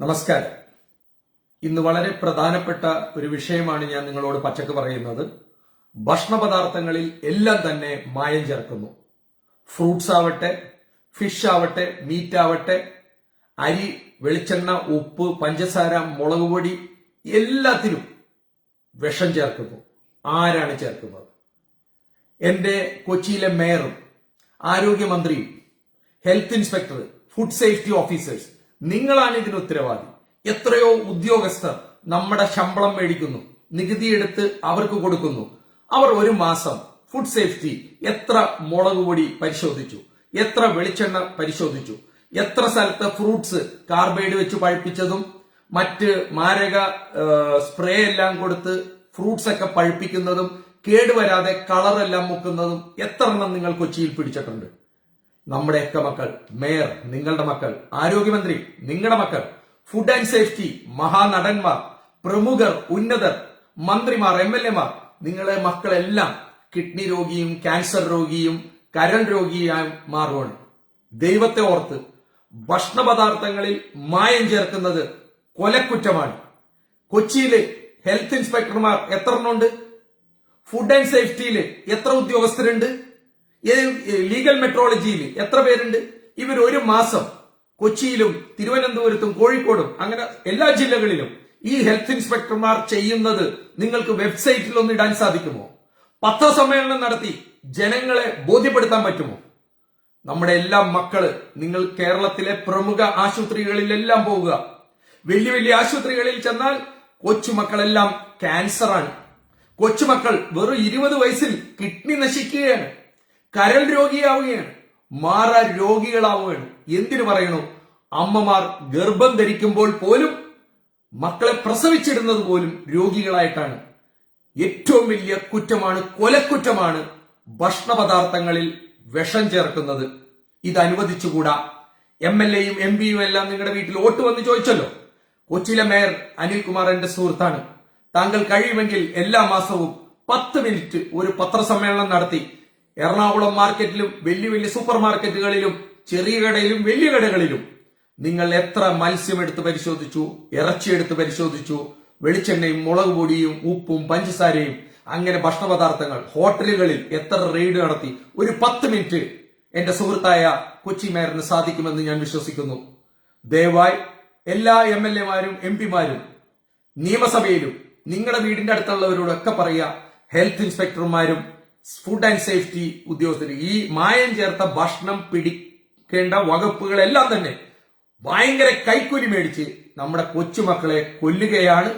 നമസ്കാരം. ഇന്ന് വളരെ പ്രധാനപ്പെട്ട ഒരു വിഷയമാണ് ഞാൻ നിങ്ങളോട് പച്ചക്ക് പറയുന്നത്. ഭക്ഷണപദാർത്ഥങ്ങളിൽ എല്ലാം തന്നെ മായം ചേർക്കുന്നു. ഫ്രൂട്ട്സ് ആവട്ടെ ഫിഷ് ആവട്ടെ മീറ്റ് ആവട്ടെ അരി വെളിച്ചെണ്ണ ഉപ്പ് പഞ്ചസാര മുളക് പൊടി എല്ലാത്തിനും വിഷം ചേർക്കുന്നു. ആരാണ് ചേർക്കുന്നത്? എന്റെ കൊച്ചിയിലെ മേയറും ആരോഗ്യമന്ത്രിയും health inspector food safety officers നിങ്ങളാണ് ഇതിന് ഉത്തരവാദി. എത്രയോ ഉദ്യോഗസ്ഥർ നമ്മുടെ ശമ്പളം മേടിക്കുന്നു നികുതി എടുത്ത് അവർക്ക് കൊടുക്കുന്നു. അവർ ഒരു മാസം ഫുഡ് സേഫ്റ്റി എത്ര മുളക് പൊടി പരിശോധിച്ചു എത്ര വെളിച്ചെണ്ണ പരിശോധിച്ചു എത്ര സ്ഥലത്ത് ഫ്രൂട്ട്സ് കാർബൈഡ് വെച്ച് പഴുപ്പിച്ചതും മറ്റ് മാരക സ്പ്രേ എല്ലാം കൊടുത്ത് ഫ്രൂട്ട്സ് ഒക്കെ പഴുപ്പിക്കുന്നതും കേടുവരാതെ കളറെല്ലാം മുക്കുന്നതും എത്ര എണ്ണം നിങ്ങൾ കൊച്ചിയിൽ പിടിച്ചിട്ടുണ്ട്? നമ്മുടെയൊക്കെ മക്കൾ മേയർ നിങ്ങളുടെ മക്കൾ ആരോഗ്യമന്ത്രി നിങ്ങളുടെ മക്കൾ ഫുഡ് ആൻഡ് സേഫ്റ്റി മഹാനടന്മാർ പ്രമുഖർ ഉന്നതർ മന്ത്രിമാർ എം എൽ എമാർ നിങ്ങളെ മക്കളെല്ലാം കിഡ്നി രോഗിയും ക്യാൻസർ രോഗിയും കരൾ രോഗിയായി മാറുവാണ്. ദൈവത്തെ ഓർത്ത് ഭക്ഷണപദാർത്ഥങ്ങളിൽ മായം ചേർക്കുന്നത് കൊലക്കുറ്റമാണ്. കൊച്ചിയിലെ ഹെൽത്ത് ഇൻസ്പെക്ടർമാർ എത്ര ഫുഡ് ആൻഡ് സേഫ്റ്റിയിൽ എത്ര ഉദ്യോഗസ്ഥരുണ്ട്? ലീഗൽ മെട്രോളജിയിൽ എത്ര പേരുണ്ട്? ഇവർ ഒരു മാസം കൊച്ചിയിലും തിരുവനന്തപുരത്തും കോഴിക്കോടും അങ്ങനെ എല്ലാ ജില്ലകളിലും ഈ ഹെൽത്ത് ഇൻസ്പെക്ടർമാർ ചെയ്യുന്നത് നിങ്ങൾക്ക് വെബ്സൈറ്റിൽ ഒന്ന് ഇടാൻ സാധിക്കുമോ? പത്രസമ്മേളനം നടത്തി ജനങ്ങളെ ബോധ്യപ്പെടുത്താൻ പറ്റുമോ? നമ്മുടെ എല്ലാ മക്കൾ നിങ്ങൾ കേരളത്തിലെ പ്രമുഖ ആശുപത്രികളിലെല്ലാം പോവുക. വലിയ വലിയ ആശുപത്രികളിൽ ചെന്നാൽ കൊച്ചുമക്കളെല്ലാം ക്യാൻസറാണ് കൊച്ചുമക്കൾ വെറും ഇരുപത് വയസ്സിൽ കിഡ്നി നശിക്കുകയാണ്. കരൾ രോഗിയാവുകയാണ്. മാറ രോഗികളാവുകയാണ്. എന്തിനു പറയണു? അമ്മമാർ ഗർഭം ധരിക്കുമ്പോൾ പോലും മക്കളെ പ്രസവിച്ചിടുന്നത് പോലും രോഗികളായിട്ടാണ്. ഏറ്റവും വലിയ കുറ്റമാണ് കൊലക്കുറ്റമാണ് ഭക്ഷണപദാർത്ഥങ്ങളിൽ വിഷം ചേർക്കുന്നത്. ഇത് അനുവദിച്ചുകൂടാ. എം എൽ എയും എം പിയും എല്ലാം നിങ്ങളുടെ വീട്ടിൽ വോട്ട് വന്ന് ചോദിച്ചല്ലോ. കൊച്ചിയിലെ മേയർ അനിൽകുമാർ എന്റെ സുഹൃത്താണ്. താങ്കൾ കഴിയുമെങ്കിൽ എല്ലാ മാസവും പത്ത് മിനിറ്റ് ഒരു പത്രസമ്മേളനം നടത്തി എറണാകുളം മാർക്കറ്റിലും വലിയ വലിയ സൂപ്പർ മാർക്കറ്റുകളിലും ചെറിയ കടയിലും വലിയ കടകളിലും. നിങ്ങൾ എത്ര മത്സ്യം എടുത്ത് പരിശോധിച്ചു ഇറച്ചി എടുത്ത് പരിശോധിച്ചു വെളിച്ചെണ്ണയും മുളക് പൊടിയും ഉപ്പും പഞ്ചസാരയും അങ്ങനെ ഭക്ഷണപദാർത്ഥങ്ങൾ ഹോട്ടലുകളിൽ എത്ര റെയ്ഡ് നടത്തി ഒരു പത്ത് മിനിറ്റ് എന്റെ സുഹൃത്തായ കൊച്ചി മേയറിന് സാധിക്കുമെന്ന് ഞാൻ വിശ്വസിക്കുന്നു. ദയവായി എല്ലാ എം എൽ എമാരും എം പിമാരും നിയമസഭയിലും നിങ്ങളുടെ വീടിന്റെ അടുത്തുള്ളവരോടൊക്കെ പറയുക ഹെൽത്ത് ഇൻസ്പെക്ടർമാരും ഫുഡ് ആൻഡ് സേഫ്റ്റി ഉദ്യോഗസ്ഥർ ഈ മായം ചേർത്ത ഭക്ഷണം പിടിക്കേണ്ട വകുപ്പുകളെല്ലാം തന്നെ ഭയങ്കര കൈക്കൂലി മേടിച്ച് നമ്മുടെ കൊച്ചുമക്കളെ കൊല്ലുകയാണ്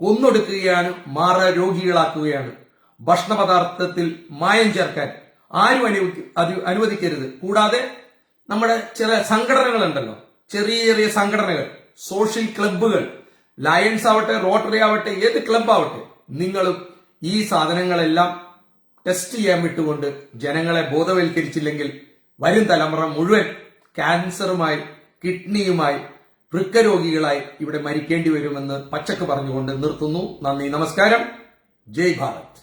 കൊന്നൊടുക്കുകയാണ് മാറ രോഗികളാക്കുകയാണ്. ഭക്ഷണ പദാർത്ഥത്തിൽ മായം ചേർക്കാൻ ആരും അനു അനുവദിക്കരുത്. കൂടാതെ നമ്മുടെ ചില സംഘടനകളുണ്ടല്ലോ ചെറിയ ചെറിയ സംഘടനകൾ സോഷ്യൽ ക്ലബ്ബുകൾ ലയൺസ് ആവട്ടെ റോട്ടറി ആവട്ടെ ഏത് ക്ലബ് ആവട്ടെ നിങ്ങളും ഈ സാധനങ്ങളെല്ലാം ടെസ്റ്റ് ചെയ്യാൻ വിട്ടുകൊണ്ട് ജനങ്ങളെ ബോധവൽക്കരിച്ചില്ലെങ്കിൽ വരും തലമുറ മുഴുവൻ ക്യാൻസറുമായി കിഡ്നിയുമായി വൃക്കരോഗികളായി ഇവിടെ മരിക്കേണ്ടി വരുമെന്ന് പച്ചക്ക് പറഞ്ഞുകൊണ്ട് നിർത്തുന്നു. നന്ദി നമസ്കാരം. ജയ് ഭാരത്.